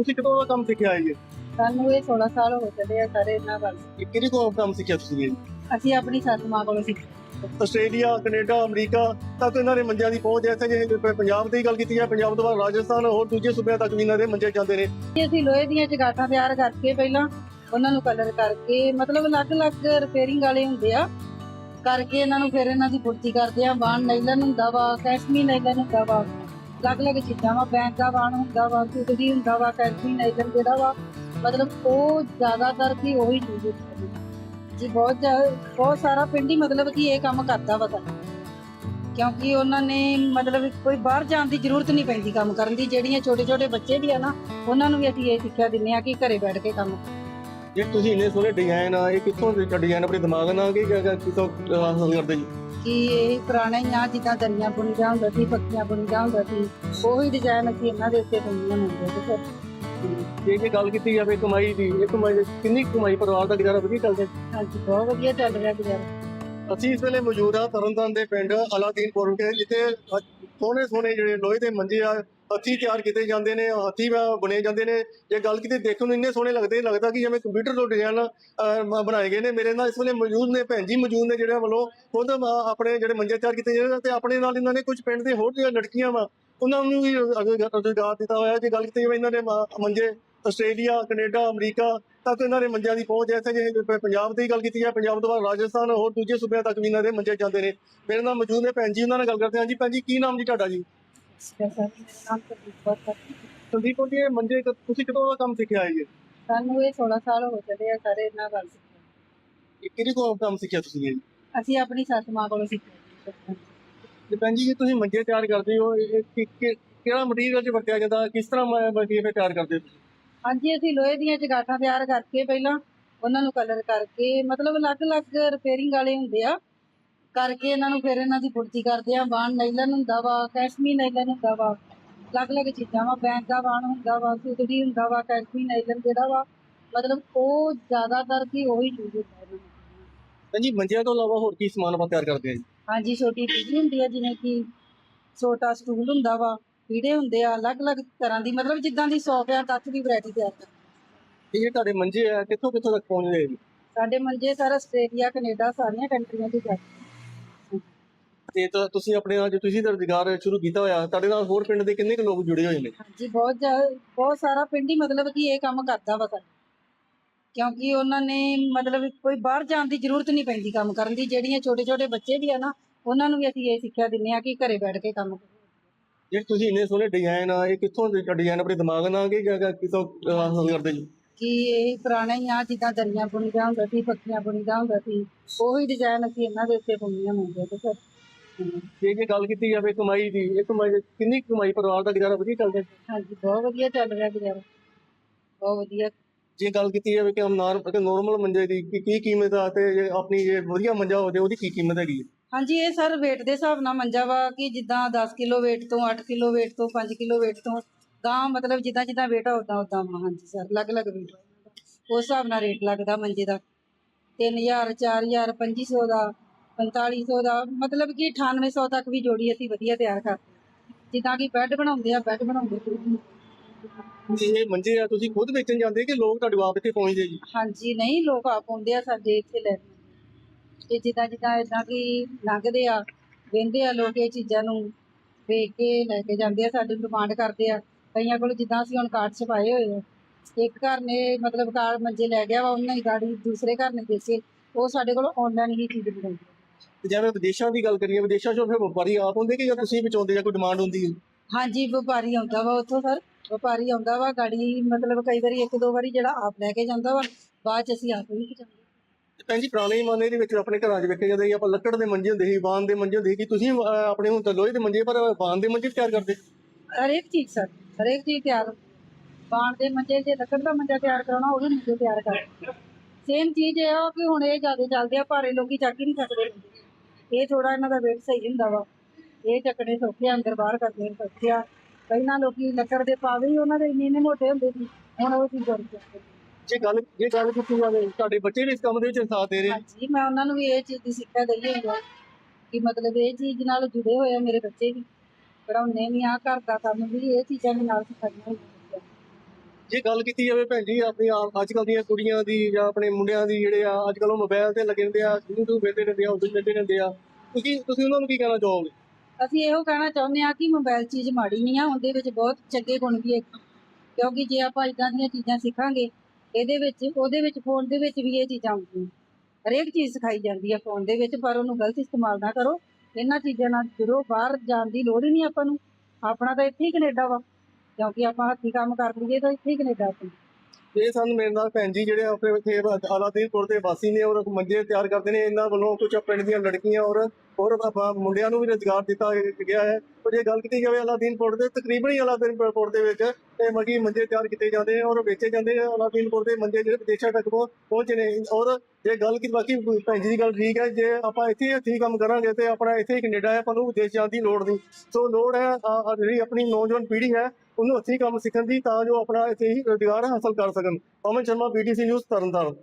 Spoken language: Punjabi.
ਤੁਸੀਂ ਕਿਦੋਂ ਦਾ ਕੰਮ ਸਿੱਖਿਆ ਹੈ ਜੀ? ਸਾਨੂੰ ਇਹ 16 ਸਾਲ ਹੋ ਚੱਲੇ ਆ ਸਾਰੇ ਇਹਨਾਂ ਵੱਲ। ਇਹ ਕਿਹੜੀ ਕੋਲ ਕੰਮ ਸਿੱਖਿਆ ਤੁਸੀਂ ਇਹ? ਅਸੀਂ ਆਪਣੀ ਸੱਸ ਮਾਂ ਕੋਲੋਂ ਸਿੱਖਿਆ। ਆਸਟ੍ਰੇਲੀਆ ਕੈਨੇਡਾ ਅਮਰੀਕਾ ਤੱਕ ਇਹਨਾਂ ਦੇ ਮੰਜਿਆਂ ਦੀ ਪਹੁੰਚ ਹੈ ਜੇ ਪੰਜਾਬ ਦੀ ਗੱਲ ਕੀਤੀ ਜਾਏ ਪੰਜਾਬ ਤੋਂ ਬਾਅਦ ਰਾਜਸਥਾਨ ਹੋਰ ਦੂਜੇ ਸੂਬਿਆਂ ਤੱਕ ਵੀ ਇਹਨਾਂ ਦੇ ਮੰਜੇ ਜਾਂਦੇ ਨੇ। ਅਸੀਂ ਲੋਹੇ ਦੀਆਂ ਚਗਾਠਾਂ ਤਿਆਰ ਕਰਕੇ ਪਹਿਲਾਂ ਉਹਨਾਂ ਨੂੰ ਕਲਰ ਕਰਕੇ ਮਤਲਬ ਅਲੱਗ-ਅਲੱਗ ਰਿਪੇਅਰਿੰਗ ਵਾਲੇ ਹੁੰਦੇ ਆ। ਕਰਕੇ ਇਹਨਾਂ ਨੂੰ ਫਿਰ ਇਹਨਾਂ ਦੀ ਪੁਰਤੀ ਕਰਦੇ ਆ ਬਾਣ ਨਾਈਲਨ ਹੁੰਦਾ ਵਾ ਕੈਸ਼ਮੀ ਨਾਈਲਨ ਹੁੰਦਾ ਵਾ ਅਲੱਗ-ਅਲੱਗ ਚੀਜ਼ਾਂ ਵਾ, ਬੈਂਕ ਦਾ ਬਾਣ ਹੁੰਦਾ ਵਾ ਸੁਤਰੀ ਹੁੰਦਾ ਵਾ ਕੈਸ਼ਮੀ ਨਾਈਲਨ ਜਿਹੜਾ ਵਾ, ਮਤਲਬ ਉਹ ਜ਼ਿਆਦਾਤਰ ਕੀ ਉਹੀ ਯੂਜ਼ ਕਰਦੇ ਜੀ, ਬਹੁਤ ਬਹੁਤ ਸਾਰਾ ਪਿੰਡ ਹੀ ਮਤਲਬ ਕਿ ਇਹ ਕੰਮ ਕਰਦਾ ਵਾ ਕਿਉਂਕਿ ਉਹਨਾਂ ਨੇ ਮਤਲਬ ਕੋਈ ਬਾਹਰ ਜਾਣ ਦੀ ਜ਼ਰੂਰਤ ਨਹੀਂ ਪੈਂਦੀ ਕੰਮ ਕਰਨ ਦੀ, ਜਿਹੜੀਆਂ ਛੋਟੇ ਛੋਟੇ ਬੱਚੇ ਵੀ ਆ ਨਾ, ਉਹਨਾਂ ਨੂੰ ਵੀ ਅਸੀਂ ਇਹ ਸਿੱਖਿਆ ਦਿੰਨੇ ਆ ਕਿ ਘਰੇ ਬੈਠ ਕੇ ਕੰਮ ਜੇ ਤੁਸੀਂ ਇੰਨੇ ਸੋਹਣੇ ਡਿਜ਼ਾਈਨ ਆ, ਇਹ ਕਿੱਥੋਂ ਡਿਜ਼ਾਈਨ ਆਪਣੇ ਦਿਮਾਗ ਨਾਲ ਕਿ ਕਿ- ਹਾਸਲ ਕਰਦੇ ਜੀ? ਕਿ ਇਹ ਪੁਰਾਣਾ ਹੀ ਆ ਜਿੱਦਾਂ ਦਰੀਆਂ ਬੁਣੀਆਂ ਹੁੰਦਾ ਸੀ ਪੱਕੀਆਂ ਬੁਣੀਆਂ ਹੁੰਦਾ ਸੀ ਉਹੀ ਡਿਜ਼ਾਈਨ ਅਸੀਂ ਇਹਨਾਂ ਦੇ ਉੱਤੇ ਬੁਣੀਆਂ ਹੁੰਦੇ ਤੇ ਫਿਰ ਜੇ ਜੇ ਗੱਲ ਕੀਤੀ ਜਾਵੇ ਕਮਾਈ ਦੀ ਇਹ ਕਮਾਈ ਕਿੰਨੀ ਕੁ ਕਮਾਈ ਪਰਿਵਾਰ ਦਾ ਗੁਜ਼ਾਰਾ ਵਧੀਆ ਚੱਲਦਾ? ਹਾਂਜੀ ਬਹੁਤ ਵਧੀਆ ਚੱਲ ਰਿਹਾ ਗੁਜ਼ਾਰਾ। ਅਸੀਂ ਇਸ ਵੇਲੇ ਮੌਜੂਦ ਆ ਤਰਨਤਾਰਨ ਦੇ ਪਿੰਡ ਅਲਾਦੀਨਪੁਰ ਕੇ ਜਿੱਥੇ ਸੋਹਣੇ ਸੋਹਣੇ ਜਿਹੜੇ ਲੋਹੇ ਦੇ ਮੰਜੇ ਆ ਹੱਥੀਂ ਤਿਆਰ ਕੀਤੇ ਜਾਂਦੇ ਨੇ ਹੱਥੀਂ ਬ- ਬੁਣੇ ਜਾਂਦੇ ਨੇ। ਜੇ ਗੱਲ ਕਿਤੇ ਦੇਖਣ ਨੂੰ ਇੰਨੇ ਸੋਹਣੇ ਲੱਗਦੇ ਲੱਗਦਾ ਕਿ ਜਿਵੇਂ ਕੰਪਿਊਟਰ ਤੋਂ ਡਿਜ਼ਾਈਨ ਬਣਾਏ ਗਏ ਨੇ। ਮੇਰੇ ਨਾਲ ਇਸ ਵੇਲੇ ਮੌਜੂਦ ਨੇ ਭੈਣ ਜੀ ਮੌਜੂਦ ਨੇ ਜਿਹੜੇ ਵੱਲੋਂ ਖੁਦ ਅ, ਆਪਣੇ ਜਿਹੜੇ ਮੰਜੇ ਤਿਆਰ ਕੀਤੇ ਜਾਂਦੇ ਨੇ ਤੇ ਆਪਣੇ ਨਾਲ ਇਹਨਾਂ ਨੇ ਕੁਝ ਪਿੰਡ ਦੇ ਹੋਰ ਜਿਹੜੀਆਂ ਲੜਕੀਆਂ ਵਾ ਉਹਨਾਂ ਨੂੰ ਵੀ ਰੁਜ਼ਗਾਰ ਦਿੱਤਾ ਹੋਇਆ। ਜੇ ਗੱਲ ਕੀਤੀ ਜਾਵੇ ਇਹਨਾਂ ਦੇ ਮ- ਮੰਜੇ ਆਸਟ੍ਰੇਲੀਆ ਕੈਨੇਡਾ ਅਮਰੀਕਾ ਤੱਕ ਇਹਨਾਂ ਦੇ ਮੰਜਿਆਂ ਦੀ ਪਹੁੰਚ ਹੈ। ਇੱਥੇ ਜੇ ਪੰਜਾਬ ਦੀ ਗੱਲ ਕੀਤੀ ਜਾਵੇ ਪੰਜਾਬ ਤੋਂ ਬਾਅਦ ਰਾਜਸਥਾਨ ਹੋਰ ਦੂਜੇ ਸੂਬਿਆਂ ਤੱਕ ਵੀ ਇਹਨਾਂ ਦੇ ਮੰਜੇ ਜਾਂਦੇ ਨੇ। ਮੇਰੇ ਨਾਲ ਮੌਜੂਦ ਨੇ ਭੈਣ ਜੀ ਉਹਨਾਂ ਨਾਲ ਗੱਲ ਕਰਦੇ ਹਾਂ। ਜੀ ਭੈਣ ਜੀ ਕੀ ਨਾਮ ਜੀ ਤੁਹਾਡਾ ਜੀ? ਸਰ ਮੇਰੇ ਨਾਮ ਤੇ ਬਹੁਤ ਸੰਦੀਪ ਜੀ ਇਹ ਮੰਜੇ ਕ- ਤੁਸੀਂ ਕਿਦੋਂ ਦਾ ਕੰਮ ਸਿੱਖਿਆ ਹੈ ਜੀ ਸਾਨੂੰ ਇਹ 16 ਸਾਲ ਹੋ ਚੱਲੇ ਆ ਸਾਰੇ ਇਹਨਾਂ ਵੱਲ ਇਹ ਕਿਹੜੀ ਕੋਲ ਕੰਮ ਸਿੱਖਿਆ ਤੁਸੀਂ ਇਹ? ਅਸੀਂ ਆਪਣੀ ਸੱਸ ਮਾਂ ਕੋਲੋਂ ਸਿੱਖਿਆ ਤੇ ਭੈਣ ਜੀ ਜੇ ਤੁਸੀਂ ਮੰਜੇ ਤਿਆਰ ਕਰਦੇ ਹੋ ਇਹ ਕਿ- ਕਿ- ਕਿਹੜਾ ਮਟੀਰੀਅਲ ਚ ਵਰਤਿਆ ਜਾਂਦਾ ਕਿਸ ਤਰ੍ਹਾਂ ਮਟੀਰੀਅਲ ਤਿਆਰ ਕਰਦੇ ਹੋ ਹਾਂਜੀ ਅਸੀਂ ਲੋਹੇ ਦੀਆਂ ਚਗਾਠਾਂ ਤਿਆਰ ਕਰਕੇ ਪਹਿਲਾਂ ਉਹਨਾਂ ਨੂੰ ਕਲਰ ਕਰਕੇ ਮਤਲਬ ਅਲੱਗ-ਅਲੱਗ ਰਿਪੇਅਰਿੰਗ ਵਾਲੇ ਹੁੰਦੇ ਆ। ਕਰਕੇ ਇਹਨਾਂ ਨੂੰ ਫਿਰ ਇਹਨਾਂ ਦੀ ਪੁਰਤੀ ਕਰਦੇ ਆ ਬਾਣ ਨਾਈਲਨ ਹੁੰਦਾ ਵਾ ਕੈਸ਼ਮੀ ਨਾਈਲਨ ਹੁੰਦਾ ਵਾ। ਅਲੱਗ-ਅਲੱਗ ਚੀਜ਼ਾਂ ਵਾ ਬੈਂਕ ਦਾ ਬਾਣ ਹੁੰਦਾ ਵਾ ਸੁਤਰੀ ਹੁੰਦਾ ਵਾ ਕੈਸ਼ਮੀ ਨਾਈਲਨ ਜਿਹੜਾ ਵਾ ਮਤਲਬ ਉਹ ਜ਼ਿਆਦਾਤਰ ਕੀ ਉਹੀ ਯੂਜ਼ ਹੁੰਦਾ ਇਹਨਾਂ ਨੂੰ ਭੈਣ ਜੀ ਮੰਜਿਆਂ ਤੋਂ ਇਲਾਵਾ ਹੋਰ ਕੀ ਸਮਾਨ ਆਪਾਂ ਤਿਆਰ ਕਰਦੇ ਹਾਂ ਜੀ? ਹਾਂਜੀ ਛੋਟੀ ਟੀਵੀ ਹੁੰਦੀ ਆ ਜਿਵੇਂ ਕਿ ਛੋਟਾ ਸਟੂਲ ਹੁੰਦਾ ਵਾ ਪੀੜੇ ਹੁੰਦੇ ਆ ਅਲੱਗ-ਅਲੱਗ ਤਰ੍ਹਾਂ ਦੀ ਮਤਲਬ ਜਿੱਦਾਂ ਦੀ ਸੌਫ ਆ ਤੱਕ ਦੀ ਵੈਰਾਈਟੀ ਤਿਆਰ ਕਰਦੇ ਤੇ ਇਹ ਤੁਹਾਡੇ ਮੰਜੇ ਆ ਕਿੱਥੋਂ ਕਿੱਥੋਂ ਤੱਕ ਪਹੁੰਚਦੇ ਜੀ? ਸਾਡੇ ਮੰਜੇ ਸਰ ਆਸਟ੍ਰੇਲੀਆ ਕੈਨੇਡਾ ਸਾਰੀਆਂ ਕੰਟਰੀਆਂ 'ਚ ਜਾਂਦੇ ਤੇ ਤਾਂ ਤੁਸੀਂ ਆਪਣੇ ਨਾਲ ਜੋ ਤੁਸੀਂ ਤਾਂ ਰੁਜ਼ਗਾਰ ਸ਼ੁਰੂ ਕੀਤਾ ਹੋਇਆ ਤੁਹਾਡੇ ਨਾਲ ਹੋਰ ਪਿੰਡ ਦੇ ਕਿੰਨੇ ਕੁ ਲੋਕ ਜੁੜੇ ਹੋਏ ਨੇ? ਹਾਂਜੀ ਬਹੁਤ ਜ਼ਿਆ- ਬਹੁਤ ਸਾਰਾ ਪਿੰਡ ਹੀ ਮਤਲਬ ਕਿ ਇਹ ਕੰਮ ਕਰਦਾ ਵਾ ਸਾਡਾ ਕਿਉਂਕਿ ਉਹਨਾਂ ਨੇ ਮਤਲਬ ਕੋਈ ਬਾਹਰ ਜਾਣ ਦੀ ਜ਼ਰੂਰਤ ਨਹੀਂ ਪੈਂਦੀ ਕੰਮ ਕਰਨ ਦੀ। ਜਿਹੜੀਆਂ ਛੋਟੇ ਛੋਟੇ ਬੱਚੇ ਵੀ ਆ ਨਾ ਉਹਨਾਂ ਨੂੰ ਵੀ ਅਸੀਂ ਇਹ ਸਿੱਖਿਆ ਦਿੰਨੇ ਆ ਕਿ ਘਰੇ ਬੈਠ ਕੇ ਕੰਮ ਕਰੋ। ਜੇ ਤੁਸੀਂ ਇੰਨੇ ਸੋਹਣੇ ਡਿਜ਼ਾਈਨ ਆ ਇਹ ਕਿੱਥੋਂ ਦੇ ਡਿਜ਼ਾਈਨ ਆਪਣੇ ਦਿਮਾਗ ਨਾਲ ਕਿ ਕਿ- ਕਿ- ਕਿੱਥੋਂ ਅਹ, ਹਾਸਲ ਕਰਦੇ ਜੀ? ਕਿ ਇਹ ਪੁਰਾਣਾ ਹੀ ਆ ਜਿੱਦਾਂ ਦਰੀਆਂ ਬੁਣੀਆਂ ਹੁੰਦਾ ਸੀ ਪੱਕੀਆਂ ਬੁਣੀਆਂ ਹੁੰਦਾ ਸੀ ਉਹੀ ਡਿਜ਼ਾਈਨ ਅਸੀਂ ਇਹਨਾਂ ਦੇ ਉੱਤੇ ਬੁਣੀਆਂ ਹੁੰਦੀਆਂ ਤੇ ਫਿਰ ਜੇ ਜੇ ਗੱਲ ਕੀਤੀ ਜਾਵੇ ਕਮਾਈ ਦੀ ਇਹ ਕਮਾਈ ਕਿੰਨੀ ਕੁ ਕਮਾਈ ਪਰਿਵਾਰ ਦਾ ਗੁਜ਼ਾਰਾ ਵਧੀਆ ਚੱਲਦਾ? ਹਾਂਜੀ ਬਹੁਤ ਵਧੀਆ ਚੱਲ ਰਿਹਾ ਗੁਜ਼ਾਰਾ। ਬਹੁਤ ਵਧੀਆ। ਜੇ ਗੱਲ ਕੀਤੀ ਜਾਵੇ ਕਿ ਨਾਰਮਲ ਮੰਜੇ ਦੀ ਕੀ- ਕੀ ਕੀਮਤ ਆ ਤੇ ਜੇ ਆਪਣੀ ਜੇ ਵਧੀਆ ਮੰਜਾ ਹੋਵੇ ਉਹਦੀ ਕੀ ਕੀਮਤ ਹੈਗੀ ਹੈ? ਹਾਂਜੀ ਇਹ ਸਰ weight ਦੇ ਹਿਸਾਬ ਨਾਲ ਮੰਜਾ ਵਾ ਕਿ ਜਿੱਦਾਂ 10 ਕਿਲੋ weight ਤੋਂ 8 ਕਿਲੋ weight ਤੋਂ 5 ਕਿਲੋ weight ਤੋਂ ਤਾਂ ਮਤਲਬ ਜਿੱਦਾਂ ਜਿੱਦਾਂ weight ਆ ਉਦਾਂ ਉਦਾਂ ਵਾ। ਹਾਂਜੀ ਸਰ ਅਲੱਗ-ਅਲੱਗ weight ਉਸ ਹਿਸਾਬ ਨਾਲ ਰੇਟ ਲੱਗਦਾ ਮੰਜੇ ਦਾ। 3000 4000 2500 ਦਾ। 4500 ਦਾ ਮਤਲਬ ਕਿ 9800 ਤੱਕ ਵੀ ਜੋੜੀ ਅਸੀਂ ਵਧੀਆ ਤਿਆਰ ਕਰਦੇ ਹਾਂ। ਜਿੱਦਾਂ ਕਿ ਬੈੱਡ ਬਣਾਉਂਦੇ ਆ ਬੈੱਡ ਬਣਾਉਂਦੇ ਇਹ ਮੰਜੇ ਆ ਤੁਸੀਂ ਖੁਦ ਵੇਚਣ ਜਾਂਦੇ ਕਿ ਲੋਕ ਤੁਹਾਡੇ ਆਪ ਇੱਥੇ ਪਹੁੰਚਦੇ ਜੀ ਹਾਂਜੀ ਨਹੀਂ ਲੋਕ ਆਪ ਆਉਂਦੇ ਆ ਸਾਡੇ ਇੱਥੇ ਲੈ ਤੇ ਜਿੱਦਾਂ ਜਿੱਦਾਂ ਇਦਾਂ ਕਿ ਲੰਘਦੇ ਆ ਵੇਂਦੇ ਆ ਲੋਕ ਇਹ ਚੀਜ਼ਾਂ ਨੂੰ ਵੇਖ ਕੇ ਲੈ ਕੇ ਜਾਂਦੇ ਆ ਸਾਡੇ ਨੂੰ ਡਿਮਾਂਡ ਕਰਦੇ ਆ ਕਈਆਂ ਕੋਲ ਜਿੱਦਾਂ ਅਸੀਂ ਹੁਣ ਕਾਰਡ ਛਪਾਏ ਹੋਏ ਆ ਇੱਕ ਘਰ ਨੇ ਮਤਲਬ ਕਾਰਡ ਮੰਜੇ ਲੈ ਗਿਆ ਵਾ ਉਹਨਾਂ ਹੀ ਗਾੜੀ ਦੂਸਰੇ ਘਰ ਨੇ ਵੇਚੇ ਉਹ ਸਾਡੇ ਕੋਲ ਆਨਲਾਈਨ ਹੀ ਚੀਜ਼ ਬਣਾਉਂਦੇ ਆ। ਤੇ ਜਿਵੇਂ ਵਿਦੇਸ਼ਾਂ ਦੀ ਗੱਲ ਕਰੀਏ ਵਿਦੇਸ਼ਾਂ 'ਚੋਂ ਫਿਰ ਵਪਾਰੀ ਆਪ ਹੁੰਦੇ ਕਿ ਜਾਂ ਤੁਸੀਂ ਵਿਚਾਉਂਦੇ ਜਾਂ ਕੋਈ ਡਿਮਾਂਡ ਹੁੰਦੀ ਹੈ? ਹਾਂਜੀ ਵਪਾਰੀ ਆਉਂਦਾ ਵਾ ਉੱਥੋਂ ਸਰ। ਵਪਾਰੀ ਆਉਂਦਾ ਵਾ ਗਾੜੀ ਮਤਲਬ ਕਈ ਵਾਰੀ ਇੱਕ ਦੋ ਵਾਰੀ ਜਿਹੜਾ ਆਪ ਲੈ ਕੇ ਜਾਂਦਾ ਵਾ ਬਾਅਦ ਚ ਅਸੀਂ ਆਪ ਹੀ ਜਾਂਦੇ। ਤੇ ਭੈਣ ਜੀ ਪੁਰਾਣੇ ਜ਼ਮਾਨੇ ਦੇ ਵਿੱਚ ਆਪਣੇ ਘਰਾਂ 'ਚ ਵੇਖੇ ਜਾਂਦੇ ਸੀ ਆਪਾਂ ਲੱਕੜ ਦੇ ਮੰਜੇ ਹੁੰਦੇ ਸੀ ਬਾਨ ਦੇ ਮੰਜੇ ਹੁੰਦੇ ਸੀ ਕਿ ਤੁਸੀਂ ਅਹ, ਆਪਣੇ ਹੁਣ ਤਾਂ ਲੋਹੇ ਦੇ ਮੰਜੇ ਪਰ ਬਾਨ ਦੇ ਮੰਜੇ ਵੀ ਤਿਆਰ ਕਰਦੇ? ਹਰੇਕ ਚੀਜ਼ ਸਰ ਹਰੇਕ ਚੀਜ਼ ਤਿਆਰ ਬਾਣ ਦੇ ਮੰਜੇ ਜੇ ਲੱਕੜ ਦਾ ਮੰਜਾ ਤਿਆਰ ਕਰਾਉਣਾ ਉਹ ਵੀ ਮੰਜੇ ਤਿਆਰ ਕਰ। ਸੇਮ ਚੀਜ਼ ਇਹ ਆ ਕਿ ਹੁਣ ਇਹ ਜ਼ਿਆਦਾ ਚੱਲਦੇ ਆ ਭਾਰੇ ਲੋਕੀ ਚੱਕ ਹੀ ਨਹੀਂ ਸਕਦੇ। ਇਹ ਥੋੜਾ ਇਹਨਾਂ ਦਾ weight ਸਹੀ ਹੁੰਦਾ ਵਾ। ਇਹ ਚੱਕਣੇ ਸੌਖੇ ਆ, ਅੰਦਰ ਬਾਹਰ ਕਰਦੇ ਨੇ ਸੌਖੇ ਆ। ਪਹਿਲਾਂ ਲੋਕੀ ਲੱਕੜ ਦੇ ਪਾਵੇ ਹੀ ਉਹਨਾਂ ਦੇ ਇੰਨੇ ਇੰਨੇ ਮੋਟੇ ਹੁੰਦੇ ਸੀ ਹੁਣ ਉਹ ਚੀਜ਼ ਬਣ ਜਾਂਦੀ ਜੇ ਗੱਲ ਜੇ ਗੱਲ ਕੀਤੀ ਜਾਵੇ ਤੁਹਾਡੇ ਬੱਚੇ ਵੀ ਇਸ ਕੰਮ ਦੇ ਵਿੱਚ ਸਾਥ ਦੇ ਰਹੇ? ਹਾਂਜੀ ਮੈਂ ਉਹਨਾਂ ਨੂੰ ਵੀ ਇਹ ਚੀਜ਼ ਦੀ ਸਿੱਖਿਆ ਦਈ ਹੋਈ ਆ ਕਿ ਮਤਲਬ ਇਹ ਚੀਜ਼ ਨਾਲ ਜੁੜੇ ਹੋਏ ਆ ਮੇਰੇ ਬੱਚੇ ਵੀ। ਪੜਾਉਣੇ ਵੀ ਆ ਘਰ ਦਾ ਕੰਮ ਵੀ ਇਹ ਚੀਜ਼ਾਂ ਦੇ ਨਾਲ ਸਿਖਾਈਆਂ ਹੋਈਆਂ। ਜੇ ਗੱਲ ਕੀਤੀ ਜਾਵੇ ਭੈਣ ਜੀ, ਆਪਣੀ ਅੱਜ ਕੱਲ ਦੀਆਂ ਕੁੜੀਆਂ ਦੀ ਜਾਂ ਆਪਣੇ ਮੁੰਡਿਆਂ ਦੀ ਜਿਹੜੇ ਆ ਅੱਜ ਕੱਲ ਉਹ ਮੋਬਾਈਲ ਤੇ ਲੱਗੇ ਰਹਿੰਦੇ ਆ, YouTube ਵੇਖਦੇ ਰਹਿੰਦੇ ਆ ਉਦੋਂ ਵੇਖਦੇ ਰਹਿੰਦੇ ਆ। ਤੁਸੀਂ ਤੁਸੀਂ ਉਹਨਾਂ ਨੂੰ ਕੀ ਕਹਿਣਾ ਚਾਹੋਗੇ? ਅਸੀਂ ਇਹੋ ਕਹਿਣਾ ਚਾਹੁੰਦੇ ਹਾਂ ਕਿ ਮੋਬਾਈਲ ਚੀਜ਼ ਮਾੜੀ ਨਹੀਂ ਆ, ਉਹਦੇ ਵਿੱਚ ਬਹੁਤ ਚੰਗੇ ਗੁਣ ਵੀ ਹੈ ਕਿਉਂਕਿ ਜੇ ਆਪਾਂ ਇਦਾਂ ਦੀਆਂ ਚੀਜ਼ਾਂ ਸਿੱਖਾਂਗੇ, ਇਹਦੇ ਵਿੱਚ, ਉਹਦੇ ਵਿੱਚ ਫੋਨ ਦੇ ਵਿੱਚ ਵੀ ਇਹ ਚੀਜ਼ਾਂ ਆਉਂਦੀਆਂ। ਹਰੇਕ ਚੀਜ਼ ਸਿਖਾਈ ਜਾਂਦੀ ਹੈ ਫੋਨ ਦੇ ਵਿੱਚ, ਪਰ ਉਹਨੂੰ ਗਲਤ ਇਸਤੇਮਾਲ ਨਾ ਕਰੋ। ਇਹਨਾਂ ਚੀਜ਼ਾਂ ਨਾਲ ਜੁੜੋ ਬਾਹਰ ਜਾਣ ਦੀ ਲੋੜ ਹੀ ਨਹੀਂ ਆਪਾਂ ਨੂੰ। ਆਪਣਾ ਤਾਂ ਇੱਥੇ ਹੀ ਕੈਨੇਡਾ ਵਾ। ਕਿਉਂਕਿ ਆਪਾਂ ਹੱਥੀ ਕੰਮ ਕਰ ਲਈਏ ਤਾਂ ਇੱਥੇ ਹੀ ਕੈਨੇਡਾ ਆਪਣਾ ਇਹ ਸਾਨੂੰ ਮੇਰੇ ਨਾਲ ਭੈਣ ਜੀ ਜਿਹੜੇ ਆਪਣੇ ਇੱਥੇ ਅਲਾਦੀਨਪੁਰ ਦੇ ਵਾਸੀ ਨੇ ਔਰ ਮੰਜੇ ਤਿਆਰ ਕਰਦੇ ਨੇ, ਇਹਨਾਂ ਵੱਲੋਂ ਕੁਝ ਪਿੰਡ ਦੀਆਂ ਲੜਕੀਆਂ ਔਰ ਔਰ ਮੁੰਡਿਆਂ ਨੂੰ ਵੀ ਰੁਜ਼ਗਾਰ ਦਿੱਤਾ ਗਿਆ ਹੈ। ਪਰ ਜੇ ਗੱਲ ਕੀਤੀ ਜਾਵੇ ਅਲਾਦੀਨਪੁਰ ਦੇ, ਤਕਰੀਬਨ ਹੀ ਅਲਾਦੀਨਪੁਰ ਦੇ ਵਿੱਚ ਇਹ ਮਗੀ ਮੰਜੇ ਤਿਆਰ ਕੀਤੇ ਜਾਂਦੇ ਨੇ ਔਰ ਵੇਚੇ ਜਾਂਦੇ ਨੇ ਅਲਾਦੀਨਪੁਰ ਦੇ ਮੰਜੇ ਜਿਹੜੇ ਵਿਦੇਸ਼ਾਂ ਤੱਕ ਪਹੁੰ- ਪਹੁੰਚੇ ਨੇ। ਔਰ ਜੇ ਗੱਲ ਕੀ, ਬਾਕੀ ਭੈਣ ਜੀ ਦੀ ਗੱਲ ਠੀਕ ਹੈ, ਜੇ ਆਪਾਂ ਇੱਥੇ ਹੀ ਹੱਥੀਂ ਕੰਮ ਕਰਾਂਗੇ ਤੇ ਆਪਣਾ ਇੱਥੇ ਹੀ ਕੈਨੇਡਾ ਹੈ, ਆਪਾਂ ਨੂੰ ਵਿਦੇਸ਼ ਜਾਣ ਦੀ ਲੋੜ ਨਹੀਂ। ਸੋ ਲੋੜ ਹੈ ਜਿਹੜੀ ਆਪਣੀ ਨੌਜਵਾਨ ਪੀੜ੍ਹੀ ਹੈ, ਉਹਨੂੰ ਹੱਥੀਂ ਕੰਮ ਸਿੱਖਣ ਦੀ ਤਾਂ ਜੋ ਆਪਣਾ ਇੱਥੇ ਹੀ ਰੁਜ਼ਗਾਰ ਹਾਸਲ ਕਰ ਸਕਣ। Aman Sharma BTC news Tarn Taran.